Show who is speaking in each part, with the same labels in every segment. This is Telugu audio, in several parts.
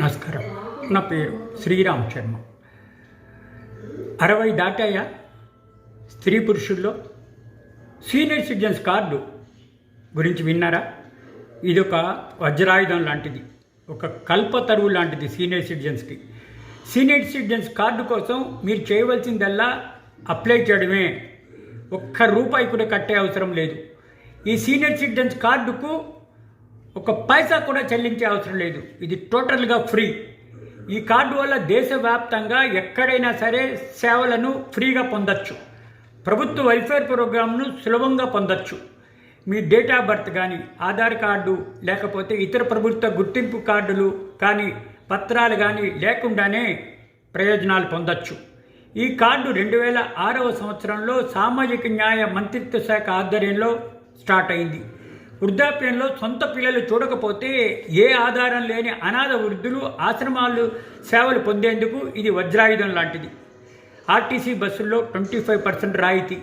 Speaker 1: నమస్కారం. నా పేరు శ్రీరామ్ శర్మ. అరవై దాటాయా? స్త్రీ పురుషుల్లో సీనియర్ సిటిజన్స్ కార్డు గురించి విన్నారా? ఇది ఒక వజ్రాయుధం లాంటిది. ఒక కల్పతరువు లాంటిది సీనియర్ సిటిజన్స్కి. సీనియర్ సిటిజన్స్ కార్డు కోసం మీరు చేయవలసిందల్లా అప్లై చేయడమే. ఒక్క రూపాయి కూడా కట్టే అవసరం లేదు. ఈ సీనియర్ సిటిజన్స్ కార్డుకు ఒక పైసా కూడా చెల్లించే అవసరం లేదు. ఇది టోటల్గా ఫ్రీ. ఈ కార్డు వల్ల దేశవ్యాప్తంగా ఎక్కడైనా సరే సేవలను ఫ్రీగా పొందొచ్చు. ప్రభుత్వ వెల్ఫేర్ ప్రోగ్రామ్ను సులభంగా పొందొచ్చు. మీ డేట్ ఆఫ్ బర్త్ కానీ ఆధార్ కార్డు లేకపోతే ఇతర ప్రభుత్వ గుర్తింపు కార్డులు కానీ పత్రాలు కానీ లేకుండానే ప్రయోజనాలు పొందొచ్చు. ఈ కార్డు రెండు వేల ఆరవ సంవత్సరంలో సామాజిక న్యాయ మంత్రిత్వ శాఖ ఆధ్వర్యంలో స్టార్ట్ అయింది. వృద్ధాప్యంలో సొంత పిల్లలు చూడకపోతే ఏ ఆధారం లేని అనాథ వృద్ధులు ఆశ్రమాలు సేవలు పొందేందుకు ఇది వజ్రాయుధం లాంటిది. ఆర్టీసీ బస్సుల్లో ట్వంటీ ఫైవ్ పర్సెంట్ రాయితీ.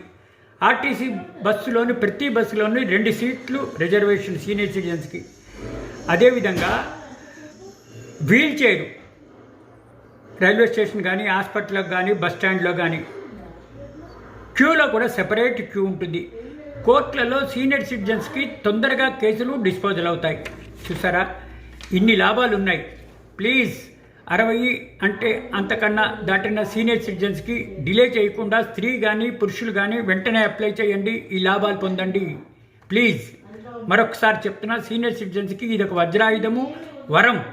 Speaker 1: ఆర్టీసీ బస్సులోని ప్రతి బస్సులోని రెండు సీట్లు రిజర్వేషన్ సీనియర్ సిటిజన్స్కి. అదేవిధంగా వీల్ చైర్ రైల్వే స్టేషన్ కానీ హాస్పిటల్లో కానీ బస్ స్టాండ్లో కానీ క్యూలో కూడా సెపరేట్ క్యూ ఉంటుంది. కోర్టులలో సీనియర్ సిటిజన్స్కి తొందరగా కేసులు డిస్పోజల్ అవుతాయి. చూసారా? ఇన్ని లాభాలు ఉన్నాయి. ప్లీజ్ అరవై అంటే అంతకన్నా దాటిన సీనియర్ సిటిజన్స్కి డిలే చేయకుండా స్త్రీ కానీ పురుషులు కానీ వెంటనే అప్లై చేయండి. ఈ లాభాలు పొందండి. ప్లీజ్. మరొకసారి చెప్తున్నా సీనియర్ సిటిజన్స్కి ఇది ఒక వజ్రాయుధము వరం.